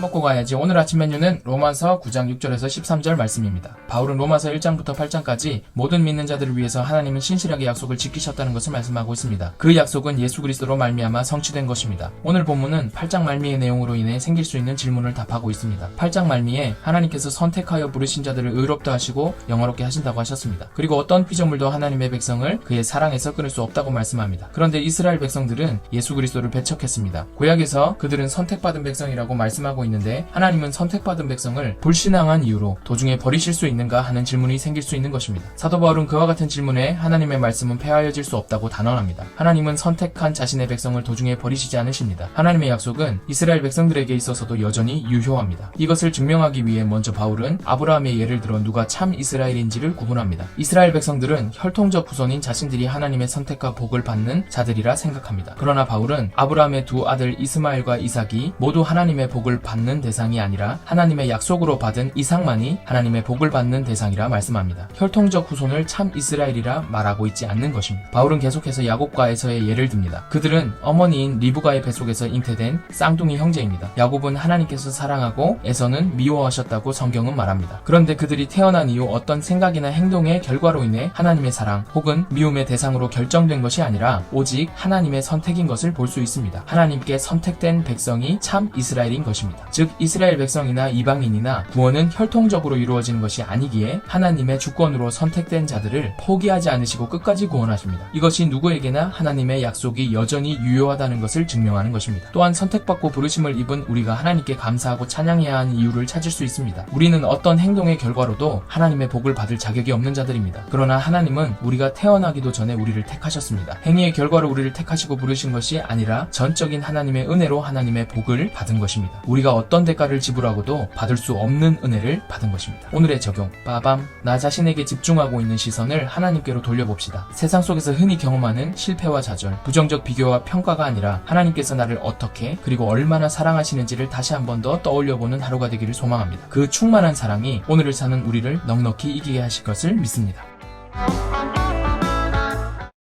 먹고 가야지. 오늘 아침 메뉴는 로마서 9장 6절에서 13절 말씀입니다. 바울은 로마서 1장부터 8장까지 모든 믿는 자들을 위해서 하나님은 신실하게 약속을 지키셨다는 것을 말씀하고 있습니다. 그 약속은 예수 그리스도로 말미암아 성취된 것입니다. 오늘 본문은 8장 말미의 내용으로 인해 생길 수 있는 질문을 답하고 있습니다. 8장 말미에 하나님께서 선택하여 부르신 자들을 의롭다 하시고 영화롭게 하신다고 하셨습니다. 그리고 어떤 피조물도 하나님의 백성을 그의 사랑에서 끊을 수 없다고 말씀합니다. 그런데 이스라엘 백성들은 예수 그리스도를 배척했습니다. 구약에서 그들은 선택받은 백성이라고 말씀하고 있는데 하나님은 선택받은 백성을 불신앙한 이유로 도중에 버리실 수 있는가 하는 질문이 생길 수 있는 것입니다. 사도 바울은 그와 같은 질문에 하나님의 말씀은 폐하여질 수 없다고 단언합니다. 하나님은 선택한 자신의 백성을 도중에 버리시지 않으십니다. 하나님의 약속은 이스라엘 백성들에게 있어서도 여전히 유효합니다. 이것을 증명하기 위해 먼저 바울은 아브라함의 예를 들어 누가 참 이스라엘인지를 구분합니다. 이스라엘 백성들은 혈통적 후손인 자신들이 하나님의 선택과 복을 받는 자들이라 생각합니다. 그러나 바울은 아브라함의 두 아들 이스마엘과 이삭이 모두 하나님의 복을 받는 대상이 아니라 하나님의 약속으로 받은 이삭만이 하나님의 복을 받는 대상이라 말씀합니다. 혈통적 후손을 참 이스라엘이라 말하고 있지 않는 것입니다. 바울은 계속해서 야곱과 에서의 예를 듭니다. 그들은 어머니인 리브가의 뱃속에서 잉태된 쌍둥이 형제입니다. 야곱은 하나님께서 사랑하고 에서는 미워하셨다고 성경은 말합니다. 그런데 그들이 태어난 이후 어떤 생각이나 행동의 결과로 인해 하나님의 사랑 혹은 미움의 대상으로 결정된 것이 아니라 오직 하나님의 선택인 것을 볼 수 있습니다. 하나님께 선택된 백성이 참 이스라엘인 것입니다. 즉 이스라엘 백성이나 이방인이나 구원은 혈통적으로 이루어지는 것이 아니기에 하나님의 주권으로 선택된 자들을 포기하지 않으시고 끝까지 구원하십니다. 이것이 누구에게나 하나님의 약속이 여전히 유효하다는 것을 증명하는 것입니다. 또한 선택받고 부르심을 입은 우리가 하나님께 감사하고 찬양해야 하는 이유를 찾을 수 있습니다. 우리는 어떤 행동의 결과로도 하나님의 복을 받을 자격이 없는 자들입니다. 그러나 하나님은 우리가 태어나기도 전에 우리를 택하셨습니다. 행위의 결과로 우리를 택하시고 부르신 것이 아니라 전적인 하나님의 은혜로 하나님의 복을 받은 것입니다. 우리가 어떤 대가를 지불하고도 받을 수 없는 은혜를 받은 것입니다. 오늘의 적용. 빠밤. 나 자신에게 집중하고 있는 시선을 하나님께로 돌려봅시다. 세상 속에서 흔히 경험하는 실패와 좌절, 부정적 비교와 평가가 아니라 하나님께서 나를 어떻게 그리고 얼마나 사랑하시는지를 다시 한 번 더 떠올려보는 하루가 되기를 소망합니다. 그 충만한 사랑이 오늘을 사는 우리를 넉넉히 이기게 하실 것을 믿습니다.